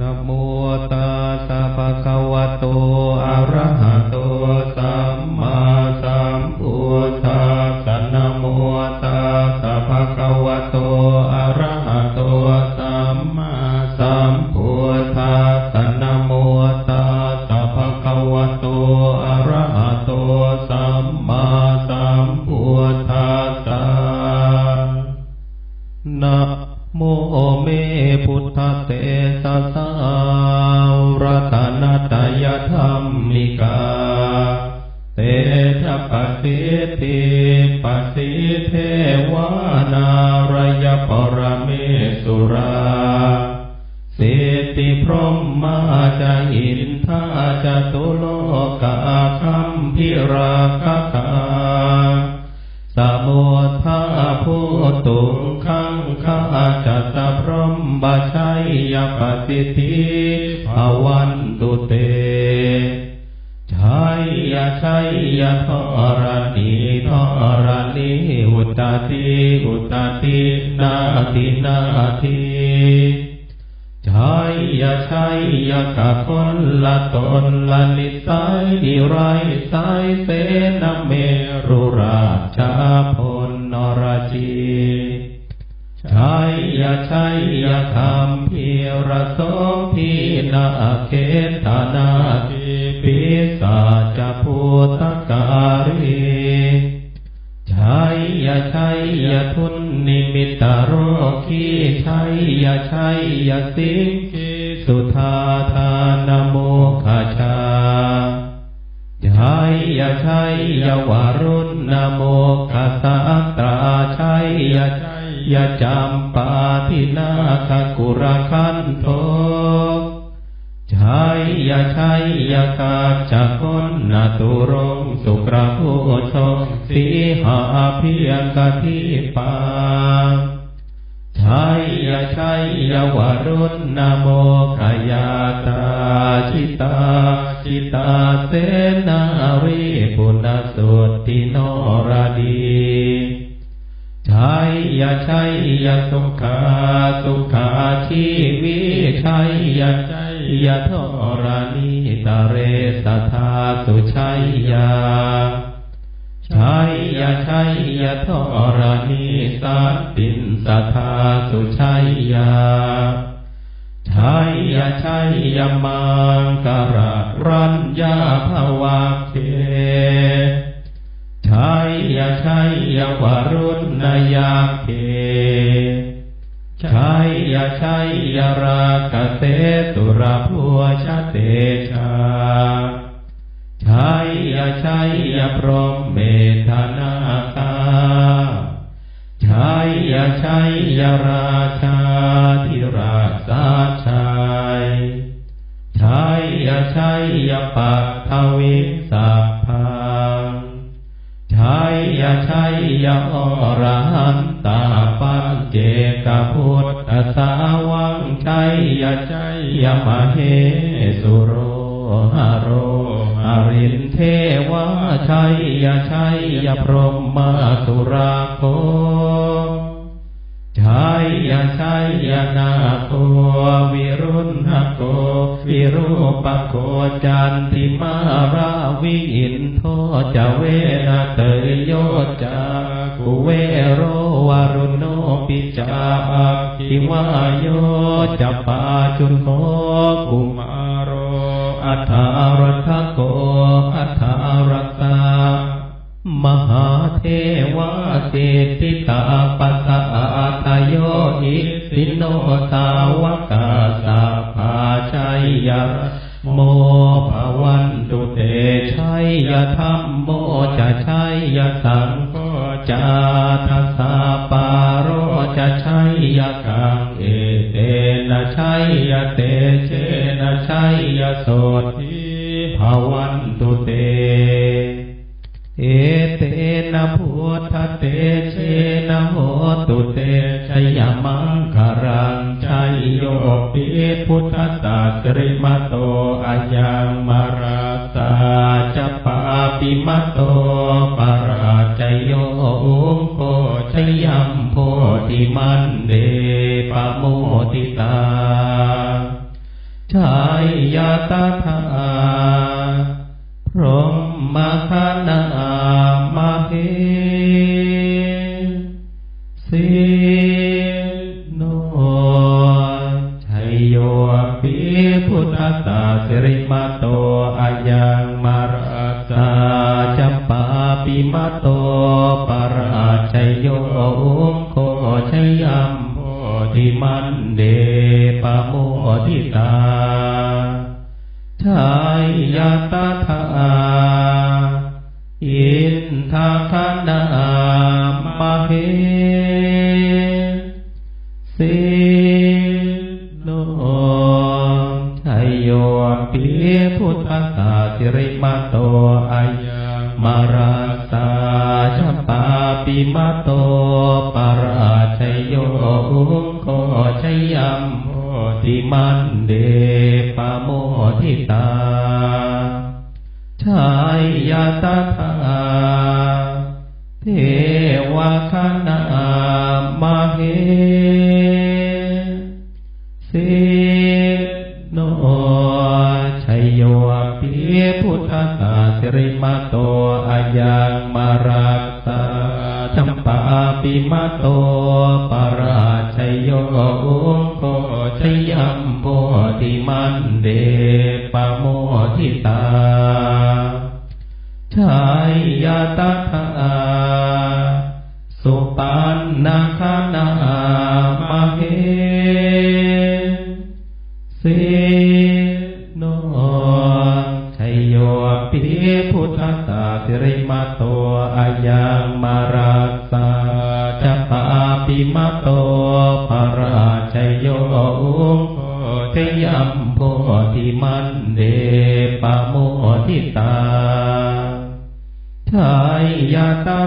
นะโมตัสสะภะคะวะโตอะระหะโตสัม ปสิทธิปสิเทวานารยปรเมสุราสิทธิพรหมาจะอินทาจะตุโลกาคัมพิราคาคาสมุทาภูตุงขังข้าจัตพรหมบาชัยยปสิทธิภวันตุเต ชัยยะทรณีทรณีอุตตติอุตตตินาตินาทิชัยยะชัยยะกะคนละตนละนิสัยนิไรสายเสนาเมรุราชาพลนรจี ชัยยะชัยยะคำพีระโสพีนาเขตนาทิปิสาจพุทธการีชัยยะชัยยะทุนนิมิตโรคีชัยยะชัยยะสิงคีสุธาทานโมคาชาชัยยะชัยยะวารุณนโมคัสสะตราชัยยะชั ยะจำปาทินาคกุรคันโทชัยยะชัยยะกาจักคนนาตุรงสุกระโพชงสีหาพียกะทิปาชัยยะชัยยะวรุณนะโมขยาตาชิตาชิตาเสนาวิปุณสุติโนราดี ชัยยะชัยยะสุขาสุขาชีวิชัยยะชัยยะทรานิตาเรสทาสุชัยยาชัยยะชัยยะทรานิสัตตินสัทธาสุชัยยาชัยยะชัยยะมังกระรัญญาภวะเค ชัยยะชัยยะวรุณนยาเกชัยยะชัยยะราคเสตุระพัวชะเตชาชัยยะชัยยะพรหมเมธนาคาชัยยะชัยยะราชาธิราชาชัยชัยยะชัยยะปัททวิสัพพังชั ยชัยยอรหันตาปัญเจกพุทธสาวังชัยยชัยยะมเหสุโรหโรอรินเทวาชัยยชัยยพรหมาสุราโคชัยยชัยยนาโควิรุณโกวิรูปโกจันติมารา วิอินโทจะเวนะเตยโยจากุเวโรวารุโนปิจาคิวายโยจะปาจุนโคกุมาโรอัฏฐารทโกอัฏฐารตามหาเทวาเศรษฐิตาปัสสะอาตโยอิสินโนสาวา ทัสสาปาโรจะชัยยะกังเอเตนะชัยยะเตเชนะชัยยะโสทิภวันตุเต เอเตนะพุทธเตเชนะโหตุเตชยมังคารังชัยโยปิพุทธตาสริมโตอายังมาราสาจปาปิมโตปาราจโย อุมโพชยัมโพธิมันเดปโมติตายตาธาพรหมคณา ยัมโพธิมันเดปะโมทิตาชายยาตถาอินทาคณามาเหสิโนชัยโยปิพุทธาสิริมาโตอายัง มาราสาชปาปิมาโตปาราชัยโยอุมโคชยัมโพธิมันเดปโมทิตาชายยาตถาเทวคณา ปิมาโตปราชยโยอุมโกชัยยัมโพธิมันเดปะโมทิตาชายยาตถา ปิพุทธสาสิริมาโตอายังมารักษาจัปปาปิมาโตปราชัยโยอุมโพธิยัมโพธิมันเดปโมทิตาชายยาตา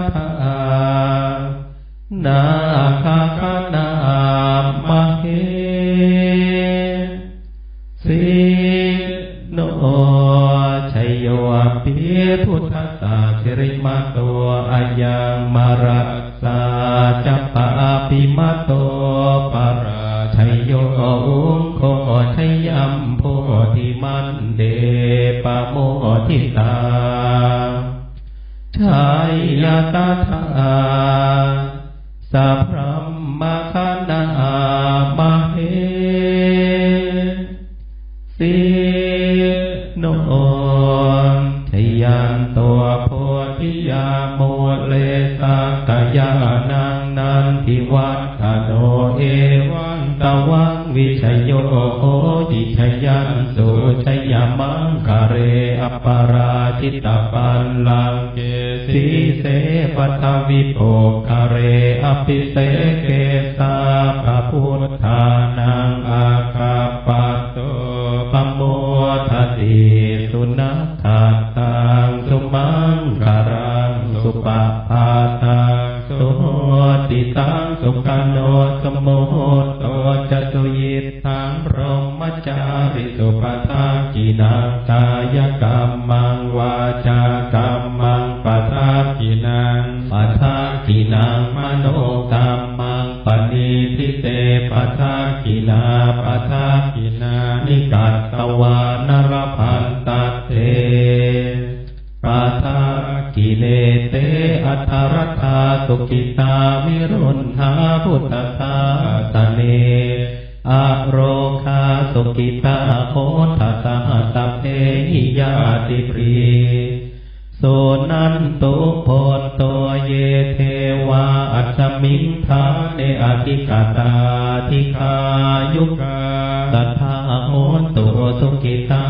นาคาคา มโพธิมันเดปะโมทิตาชายยาตถาสัพพมมคณามเหสิโนทยันตัวโพธิยาโมเลสากยานังนันทิวัฒโนเอวังตวัง วิชยโยโหติชยันสุชยมังคาเรอปาราชิตาปันลังเกสีเสปัทวิโภคาเรอภิเสเกสาปาายกรรมังวาจากรรมังปทากินังปัทากินังมโนกรรมังปณิทิเตปัทากินาปัทากินานิกัตตวานรพันตเตปาทากิเลเตอัทรัตาสุกิตาวิรุณหาพุทธคาตเนอโรคาสุกิตาโคทัสหต หิยาติปรีโสนันตุโพนตัวเยเทวาอัจมิงทาเนอธิกาตาธิคายุกาตัทธาโหตุสุกิตา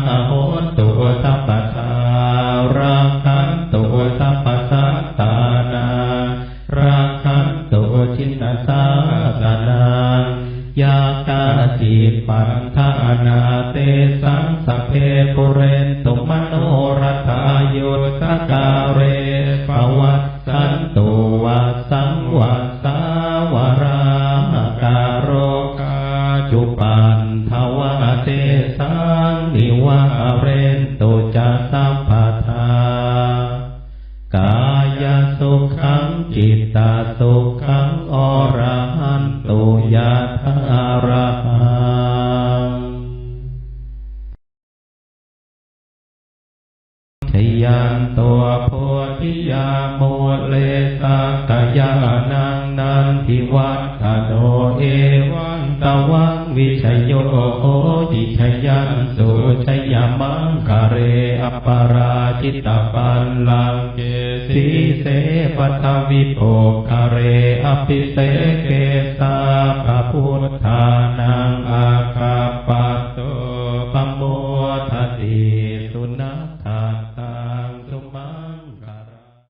ยุตตการเร ชยมังคะเรอปาราจิตตปันลังเกสีเสปัทวิโปคะเรอภิเสเกสาพระพุทธานังอา